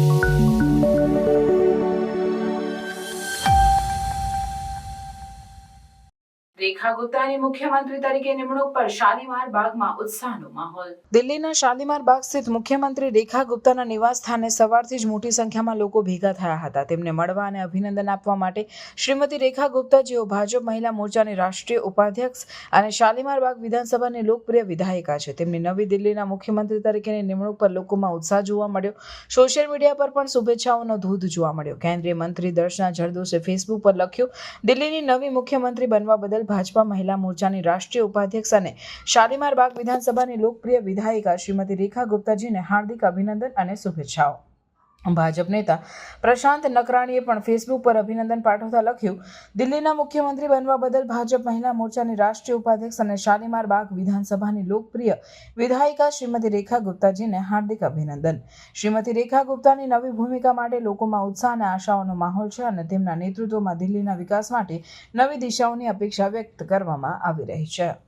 Thank you. રેખા ગુપ્તાની મુખ્યમંત્રી તરીકે નિમણૂક પર શાલીમાર બાગમાં ઉત્સાહનો માહોલ. દિલ્હીના શાલીમાર બાગ સ્થિત મુખ્યમંત્રી રેખા ગુપ્તાના નિવાસ સ્થાને સવારથી જ મોટી સંખ્યામાં લોકો ભેગા થયા હતા. તેમને મળવા અને અભિનંદન આપવા માટે શ્રીમતી રેખા ગુપ્તા જેઓ ભાજપ મહિલા મોરચાની રાષ્ટ્રીય ઉપાધ્યક્ષ અને શાલીમાર બાગ વિધાનસભાની લોકપ્રિય વિધાયિકા છે. તેમની નવી દિલ્હીના મુખ્યમંત્રી તરીકેની નિમણૂક પર લોકોમાં ઉત્સાહ જોવા મળ્યો. સોશિયલ મીડિયા પર પણ શુભેચ્છાઓનો ધોધ જોવા મળ્યો. કેન્દ્રીય મંત્રી દર્શના જરદોશે ફેસબુક પર લખ્યું, દિલ્હીની નવી મુખ્યમંત્રી બનવા બદલ ભાજપા મહિલા મોરચાની રાષ્ટ્રીય ઉપાધ્યક્ષ અને શાલીમાર બાગ વિધાનસભાની લોકપ્રિય વિધાયિકા શ્રીમતી રેખા ગુપ્તાજીને હાર્દિક અભિનંદન અને શુભેચ્છાઓ. ભાજપ નેતા પ્રશાંત નકરાણીએ પણ ફેસબુક પર અભિનંદન પાઠવતા લખ્યું, દિલ્હીના મુખ્યમંત્રી બનવા બદલ ભાજપ મહિલા મોરચાની રાષ્ટ્રીય ઉપાધ્યક્ષ અને શાલીમાર બાગ વિધાનસભાની લોકપ્રિય વિધાયિકા શ્રીમતી રેખા ગુપ્તાજીને હાર્દિક અભિનંદન. શ્રીમતી રેખા ગુપ્તાની નવી ભૂમિકા માટે લોકોમાં ઉત્સાહ અને આશાઓનો માહોલ છે અને તેમના નેતૃત્વમાં દિલ્હીના વિકાસ માટે નવી દિશાઓની અપેક્ષા વ્યક્ત કરવામાં આવી રહી છે.